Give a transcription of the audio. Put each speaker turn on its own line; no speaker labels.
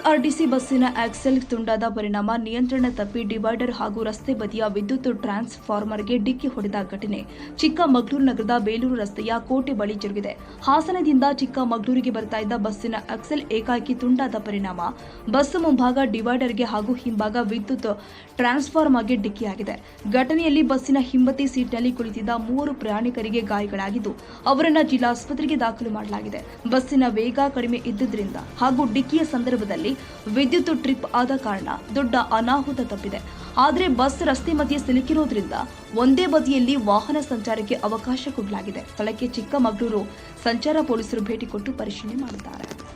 KSRTC ಬಸ್ಸಿನ axle ತುಂಡಾದ ಪರಿಣಾಮ ನಿಯಂತ್ರಣ ತಪ್ಪಿ ಡಿವೈಡರ್ ಹಾಗೂ ರಸ್ತೆ ಬದಿಯ ವಿದ್ಯುತ್ ಟ್ರಾನ್ಸ್ಫಾರ್ಮರ್ಗೆ ಡಿಕ್ಕಿ ಹೊಡೆದ ಘಟನೆ. ಚಿಕ್ಕಮಗಳೂರು ನಗರದ ಬೇಲೂರು ರಸ್ತೆಯ ಕೋಟೆ ಬಳಿ ಜರುಗಿದೆ. ಹಾಸನದಿಂದ ಚಿಕ್ಕಮಗಳೂರಿಗೆ ಬರ್ತಾ ಇದ್ದ ಬಸ್ಸಿನ ಆಕ್ಸೆಲ್ ಏಕಾಏಕಿ ತುಂಡಾದ ಪರಿಣಾಮ. ಬಸ್ ಮುಂಭಾಗ ಡಿವೈಡರ್ಗೆ ಹಾಗೂ ಹಿಂಭಾಗ ವಿದ್ಯುತ್ ಟ್ರಾನ್ಸ್ಫಾರ್ಮರ್ಗೆ ಡಿಕ್ಕಿಯಾಗಿದೆ. ಘಟನೆಯಲ್ಲಿ ಬಸ್ಸಿನ ಹಿಂಬದಿ ಸೀಟ್ನಲ್ಲಿ ಕುಳಿತಿದ್ದ ಮೂವರು ಪ್ರಯಾಣಿಕರಿಗೆ ಗಾಯಗಳಾಗಿದ್ದು, ಅವರನ್ನ ಜಿಲ್ಲಾಸ್ಪತ್ರೆಗೆ ದಾಖಲು ಮಾಡಲಾಗಿದೆ. ಬಸ್ಸಿನ ವೇಗ ಕಡಿಮೆ ಇದ್ದುದರಿಂದ ಹಾಗೂ ಡಿಕ್ಕಿಯ ಸಂದರ್ಭದಲ್ಲಿ ವಿದ್ಯುತ್ ಟ್ರಿಪ್ ಆದ ಕಾರಣ ದೊಡ್ಡ ಅನಾಹುತ ತಪ್ಪಿದೆ. ಆದರೆ ಬಸ್ ರಸ್ತೆ ಮಧ್ಯೆ ಸಿಲುಕಿರೋದ್ರಿಂದ ಒಂದೇ ಬದಿಯಲ್ಲಿ ವಾಹನ ಸಂಚಾರಕ್ಕೆ ಅವಕಾಶ ಕೊಡಲಾಗಿದೆ. ಸ್ಥಳಕ್ಕೆ ಚಿಕ್ಕಮಗಳೂರು ಸಂಚಾರ ಪೊಲೀಸರು ಭೇಟಿ ಕೊಟ್ಟು ಪರಿಶೀಲನೆ ಮಾಡಿದ್ದಾರೆ